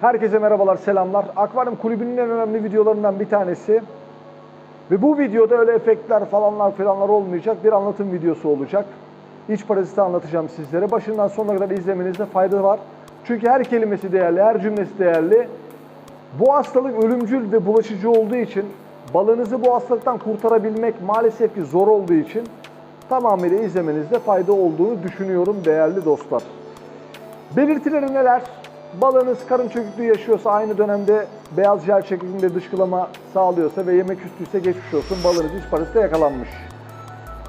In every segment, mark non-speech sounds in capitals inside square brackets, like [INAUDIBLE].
Herkese merhabalar, selamlar. Akvaryum Kulübü'nün en önemli videolarından bir tanesi. Ve bu videoda öyle efektler falanlar filanlar olmayacak. Bir anlatım videosu olacak. İç paraziti anlatacağım sizlere. Başından sonuna kadar izlemenizde fayda var. Çünkü her kelimesi değerli, her cümlesi değerli. Bu hastalık ölümcül ve bulaşıcı olduğu için balığınızı bu hastalıktan kurtarabilmek maalesef ki zor olduğu için tamamıyla izlemenizde fayda olduğunu düşünüyorum değerli dostlar. Belirtileri neler? Balığınız karın çöküklüğü yaşıyorsa aynı dönemde beyaz jel şeklinde dışkılama sağlıyorsa ve yemek üstüyse geçmiş olsun balığınız iç parazite yakalanmış.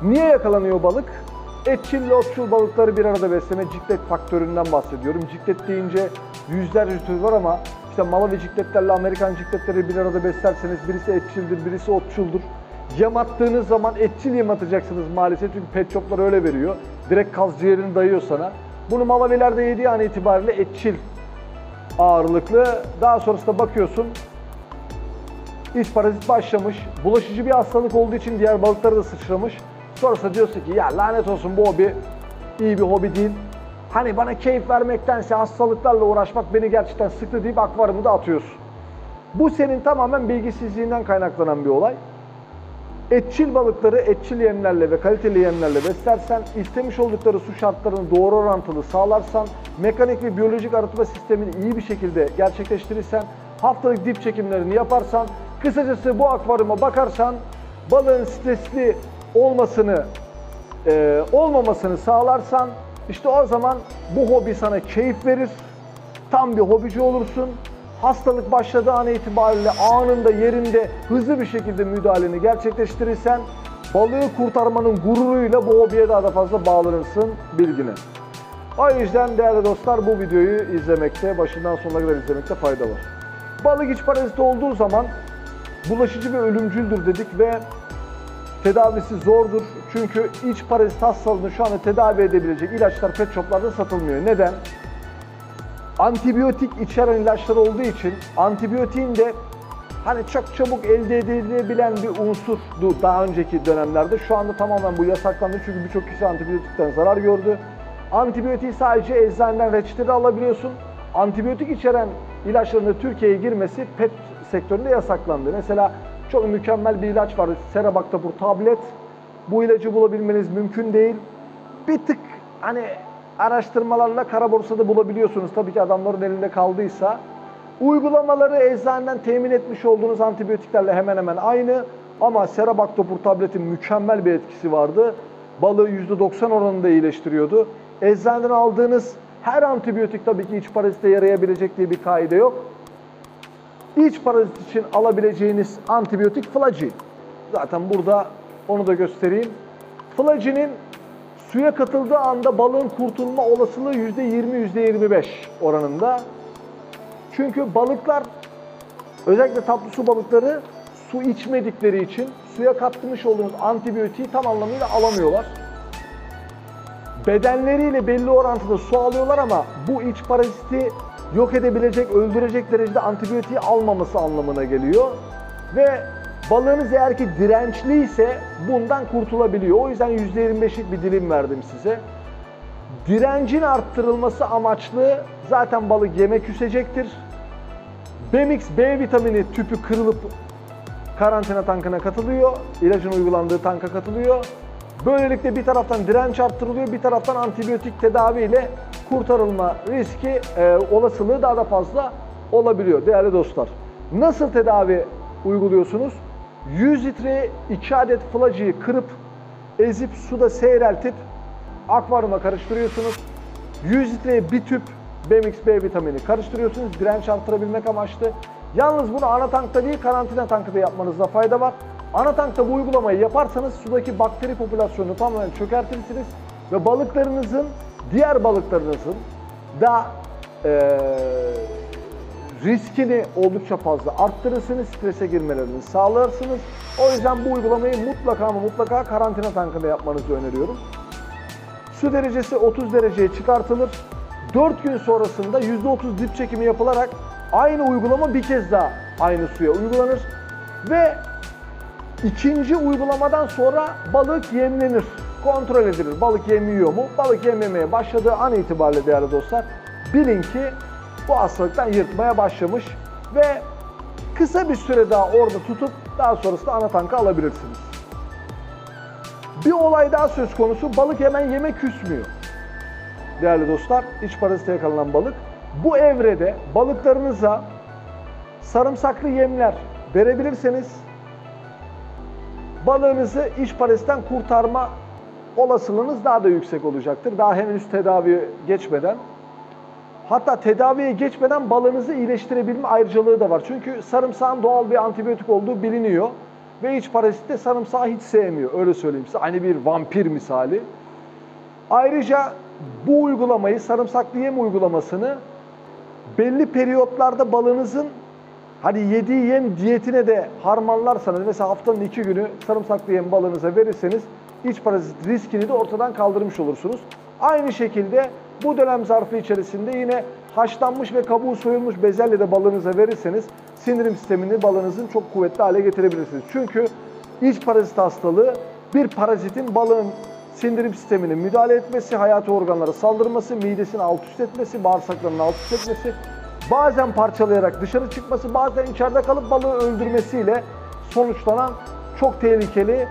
Niye yakalanıyor balık? Etçil ve otçul balıkları bir arada besleme ciklet faktöründen bahsediyorum. Ciklet deyince yüzlerce tür var ama işte Malawi cikletlerle Amerikan cikletleri bir arada beslerseniz birisi etçildir, birisi otçuldur. Yem attığınız zaman etçil yem atacaksınız maalesef çünkü pet shoplar öyle veriyor. Direkt kaz ciğerini dayıyor sana. Bunu Malawi'lerde yediği an itibariyle etçil ağırlıklı. Daha sonrasında bakıyorsun iç parazit başlamış. Bulaşıcı bir hastalık olduğu için diğer balıklara da sıçramış. Sonrasında diyorsun ki ya lanet olsun bu hobi iyi bir hobi değil. Hani bana keyif vermektense hastalıklarla uğraşmak beni gerçekten sıktı deyip akvaryumu da atıyorsun. Bu senin tamamen bilgisizliğinden kaynaklanan bir olay. Etçil balıkları etçil yemlerle ve kaliteli yemlerle beslersen, istemiş oldukları su şartlarını doğru orantılı sağlarsan, mekanik ve biyolojik arıtma sistemini iyi bir şekilde gerçekleştirirsen, haftalık dip çekimlerini yaparsan, kısacası bu akvaryuma bakarsan balığın stresli olmasını, e, olmamasını sağlarsan, işte o zaman bu hobi sana keyif verir, tam bir hobici olursun. Hastalık başladığı an itibariyle anında yerinde hızlı bir şekilde müdahaleni gerçekleştirirsen balığı kurtarmanın gururuyla bu hobiye daha da fazla bağlanırsın bilgine. O yüzden değerli dostlar bu videoyu izlemekte, başından sonuna kadar izlemekte fayda var. Balık iç paraziti olduğu zaman bulaşıcı ve ölümcüldür dedik ve tedavisi zordur. Çünkü iç parazit hastalığını şu anda tedavi edebilecek ilaçlar pet shoplarda satılmıyor. Neden? Antibiyotik içeren ilaçlar olduğu için antibiyotiğin de hani çok çabuk elde edilebilen bir unsurdu daha önceki dönemlerde. Şu anda tamamen bu yasaklandı çünkü birçok kişi antibiyotikten zarar gördü. Antibiyotiği sadece eczaneden reçeteli alabiliyorsun. Antibiyotik içeren ilaçların da Türkiye'ye girmesi pet sektöründe yasaklandı. Mesela çok mükemmel bir ilaç var. Serabactapur tablet. Bu ilacı bulabilmeniz mümkün değil. Bir tık hani araştırmalarla kara borsada bulabiliyorsunuz. Tabii ki adamların elinde kaldıysa. Uygulamaları eczaneden temin etmiş olduğunuz antibiyotiklerle hemen hemen aynı. Ama Serabactopur tabletin mükemmel bir etkisi vardı. Balığı %90 oranında iyileştiriyordu. Eczaneden aldığınız her antibiyotik tabii ki iç parazite yarayabilecek diye bir kaide yok. İç parazit için alabileceğiniz antibiyotik Flagyl. Zaten burada onu da göstereyim. Flagy'nin suya katıldığı anda balığın kurtulma olasılığı %20-%25 oranında. Çünkü balıklar özellikle tatlı su balıkları su içmedikleri için suya katmış olduğunuz antibiyotiği tam anlamıyla alamıyorlar. Bedenleriyle belli orantıda su alıyorlar ama bu iç paraziti yok edebilecek, öldürecek derecede antibiyotiği almaması anlamına geliyor. Ve balığınız eğer ki dirençli ise bundan kurtulabiliyor. O yüzden %25'lik bir dilim verdim size. Direncin arttırılması amaçlı zaten balık yemek küsecektir. Bemix B vitamini tüpü kırılıp karantina tankına katılıyor. İlacın uygulandığı tanka katılıyor. Böylelikle bir taraftan direnç arttırılıyor, bir taraftan antibiyotik tedavi ile kurtarılma riski, e, olasılığı daha da fazla olabiliyor değerli dostlar. Nasıl tedavi uyguluyorsunuz? 100 litreye 2 adet flacıyı kırıp ezip suda seyreltip akvaryuma karıştırıyorsunuz. 100 litreye bir tüp Bemix B vitamini karıştırıyorsunuz direnç arttırabilmek amaçlı. Yalnız bunu ana tankta değil karantina tankında yapmanızda fayda var. Ana tankta bu uygulamayı yaparsanız sudaki bakteri popülasyonunu tamamen çökertirsiniz ve balıklarınızın, diğer balıklarınızın da eee riskini oldukça fazla arttırırsınız, strese girmelerini sağlarsınız. O yüzden bu uygulamayı mutlaka ama mutlaka karantina tankında yapmanızı öneriyorum. Su derecesi 30 dereceye çıkartılır. 4 gün sonrasında %30 dip çekimi yapılarak aynı uygulama bir kez daha aynı suya uygulanır. Ve ikinci uygulamadan sonra balık yemlenir. Kontrol edilir. Balık yem yiyor mu? Balık yem yemeye başladığı an itibariyle değerli dostlar bilin ki bu hastalıktan yırtmaya başlamış ve kısa bir süre daha orada tutup daha sonrasında ana tanka alabilirsiniz. Bir olay daha söz konusu. Balık hemen yeme küsmüyor. Değerli dostlar, iç parazite yakalanan balık. Bu evrede balıklarınıza sarımsaklı yemler verebilirseniz balığınızı iç parazitten kurtarma olasılığınız daha da yüksek olacaktır. Daha henüz tedaviye geçmeden. Hatta tedaviye geçmeden balığınızı iyileştirebilme ayrıcalığı da var. Çünkü sarımsağın doğal bir antibiyotik olduğu biliniyor. Ve iç parazit de sarımsağı hiç sevmiyor. Öyle söyleyeyim size. Aynı bir vampir misali. Ayrıca bu uygulamayı, sarımsaklı yem uygulamasını belli periyotlarda balığınızın hani yediği yem diyetine de harmanlarsanız mesela haftanın iki günü sarımsaklı yem balığınıza verirseniz iç parazit riskini de ortadan kaldırmış olursunuz. Aynı şekilde bu dönem zarfı içerisinde yine haşlanmış ve kabuğu soyulmuş bezelye balığınıza verirseniz sindirim sistemini balığınızın çok kuvvetli hale getirebilirsiniz. Çünkü iç parazit hastalığı bir parazitin balığın sindirim sistemine müdahale etmesi, hayati organlara saldırması, midesini alt üst etmesi, bağırsaklarını alt üst etmesi, bazen parçalayarak dışarı çıkması, bazen içeride kalıp balığı öldürmesiyle sonuçlanan çok tehlikeli,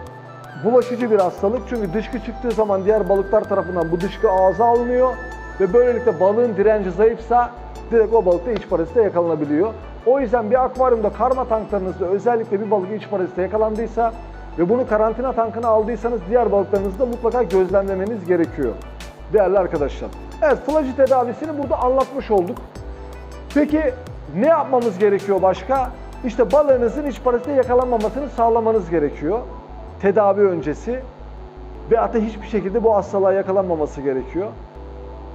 bulaşıcı bir hastalık. Çünkü dışkı çıktığı zaman diğer balıklar tarafından bu dışkı ağza alınıyor ve böylelikle balığın direnci zayıfsa direkt o balıkta iç parazite yakalanabiliyor. O yüzden bir akvaryumda karma tanklarınızda özellikle bir balık iç parazite yakalandıysa ve bunu karantina tankına aldıysanız diğer balıklarınızı da mutlaka gözlemlemeniz gerekiyor. Değerli arkadaşlar. Evet flagit tedavisini burada anlatmış olduk. Peki ne yapmamız gerekiyor başka? İşte balığınızın iç parazite yakalanmamasını sağlamanız gerekiyor. Tedavi öncesi ve hatta hiçbir şekilde bu hastalığa yakalanmaması gerekiyor.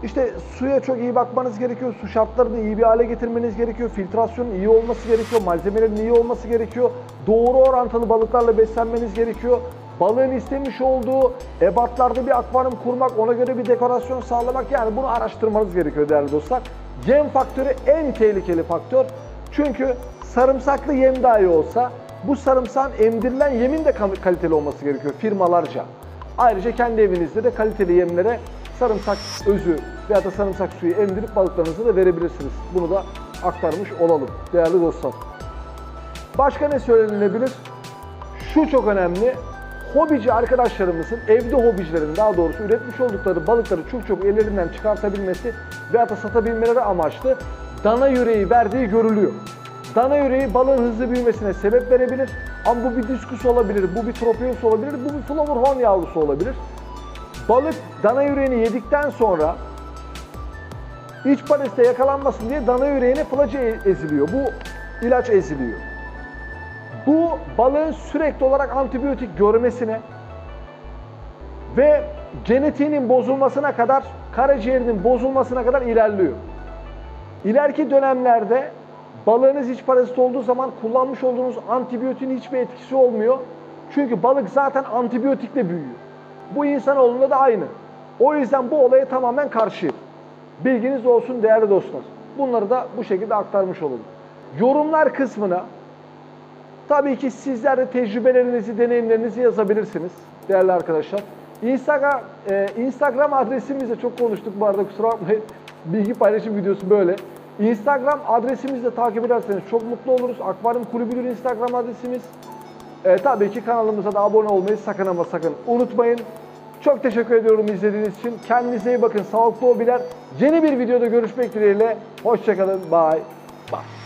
İşte suya çok iyi bakmanız gerekiyor. Su şartlarını iyi bir hale getirmeniz gerekiyor. Filtrasyonun iyi olması gerekiyor. Malzemelerin iyi olması gerekiyor. Doğru orantılı balıklarla beslenmeniz gerekiyor. Balığın istemiş olduğu ebatlarda bir akvaryum kurmak, ona göre bir dekorasyon sağlamak yani bunu araştırmanız gerekiyor değerli dostlar. Yem faktörü en tehlikeli faktör. Çünkü sarımsaklı yem dahi olsa bu sarımsağın emdirilen yemin de kal- kaliteli olması gerekiyor firmalarca. Ayrıca kendi evinizde de kaliteli yemlere sarımsak özü veya da sarımsak suyu emdirip balıklarınıza da verebilirsiniz. Bunu da aktarmış olalım değerli dostlar. Başka ne söylenebilir? Şu çok önemli. Hobici arkadaşlarımızın, evde hobicilerin daha doğrusu üretmiş oldukları balıkları çok çok ellerinden çıkartabilmesi veya da satabilmeleri amaçlı dana yüreği verdiği görülüyor. Dana yüreği balığın hızlı büyümesine sebep verebilir. Ama bu bir diskus olabilir, bu bir tropius olabilir, bu bir flavor yavrusu olabilir. Balık dana yüreğini yedikten sonra iç parazite yakalanmasın diye dana yüreğine flacı e- eziliyor. Bu ilaç eziliyor. Bu balığın sürekli olarak antibiyotik görmesine ve genetiğinin bozulmasına kadar, karaciğerinin bozulmasına kadar ilerliyor. İleriki dönemlerde balığınız iç parazit olduğu zaman kullanmış olduğunuz antibiyotin hiçbir etkisi olmuyor. Çünkü balık zaten antibiyotikle büyüyor. Bu insanoğlunda da aynı. O yüzden bu olaya tamamen karşıyım. Bilginiz olsun değerli dostlar. Bunları da bu şekilde aktarmış olalım. Yorumlar kısmına tabii ki sizler de tecrübelerinizi, deneyimlerinizi yazabilirsiniz değerli arkadaşlar. Instagram, e, Instagram adresimizde çok konuştuk bu arada kusura bakmayın. [LAUGHS] Bilgi paylaşım videosu böyle. Instagram adresimizi de takip ederseniz çok mutlu oluruz. Akvaryum Kulübü'nün Instagram adresimiz. E, tabii ki kanalımıza da abone olmayı sakın ama sakın unutmayın. Çok teşekkür ediyorum izlediğiniz için. Kendinize iyi bakın. Sağlıklı hobiler. Yeni bir videoda görüşmek dileğiyle. Hoşçakalın. Bye. Bye.